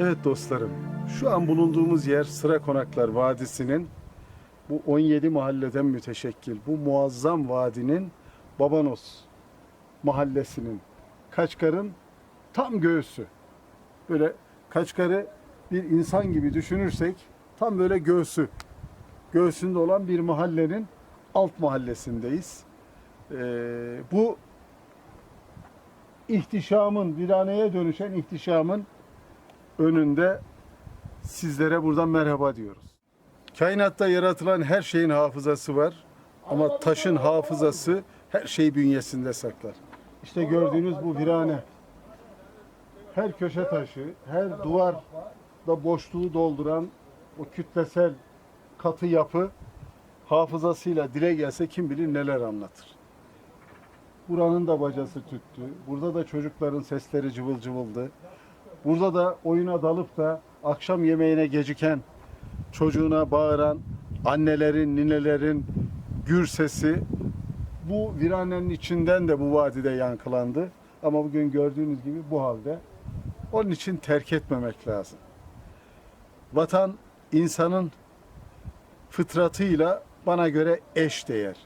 Evet dostlarım, şu an bulunduğumuz yer Sıra Konaklar Vadisi'nin bu 17 mahalleden müteşekkil, bu muazzam vadinin Babanos mahallesinin, Kaçkar'ın tam göğsü. Böyle Kaçkar'ı bir insan gibi düşünürsek tam böyle göğsü, göğsünde olan bir mahallenin alt mahallesindeyiz. Ee, bu ihtişamın, viraneye dönüşen ihtişamın önünde sizlere buradan merhaba diyoruz. Kainatta yaratılan her şeyin hafızası var ama taşın hafızası her şeyi bünyesinde saklar. İşte gördüğünüz bu virane. Her köşe taşı, her duvarda boşluğu dolduran o kütlesel katı yapı hafızasıyla dile gelse kim bilir neler anlatır. Buranın da bacası tüttü. Burada da çocukların sesleri cıvıl cıvıldı. Burada da oyuna dalıp da akşam yemeğine geciken çocuğuna bağıran annelerin, ninelerin gür sesi bu viranenin içinden de bu vadide yankılandı. Ama bugün gördüğünüz gibi bu halde. Onun için terk etmemek lazım. Vatan insanın fıtratıyla bana göre eş değer.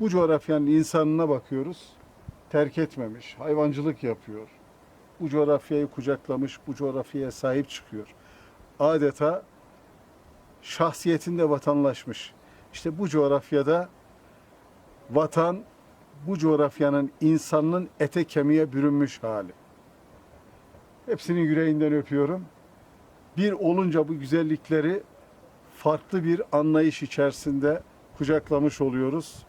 Bu coğrafyanın insanına bakıyoruz. Terk etmemiş, hayvancılık yapıyor. Bu coğrafyayı kucaklamış, bu coğrafyaya sahip çıkıyor. Adeta şahsiyetinde vatanlaşmış. İşte bu coğrafyada vatan bu coğrafyanın insanın ete kemiğe bürünmüş hali. Hepsinin yüreğinden öpüyorum. Bir olunca bu güzellikleri farklı bir anlayış içerisinde kucaklamış oluyoruz.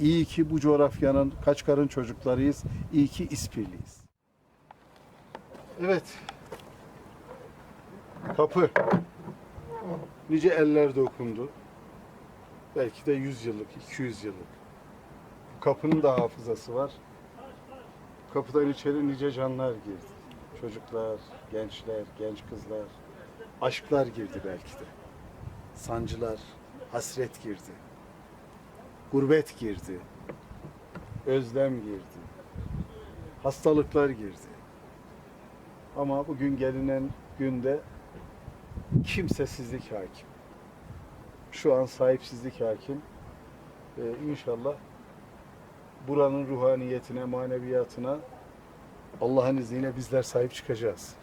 İyi ki bu coğrafyanın Kaçkar'ın çocuklarıyız. İyi ki İspirliyiz. Evet. Kapı. Nice eller dokundu. Belki de 100 yıllık, 200 yıllık. Kapının da hafızası var. Kapıdan içeri nice canlar girdi. Çocuklar, gençler, genç kızlar. Aşklar girdi belki de. Sancılar, hasret girdi. Gurbet girdi. Özlem girdi. Hastalıklar girdi. Ama bugün gelinen günde kimsesizlik hakim. Şu an sahipsizlik hakim. Ee, inşallah buranın ruhaniyetine, maneviyatına Allah'ın izniyle bizler sahip çıkacağız.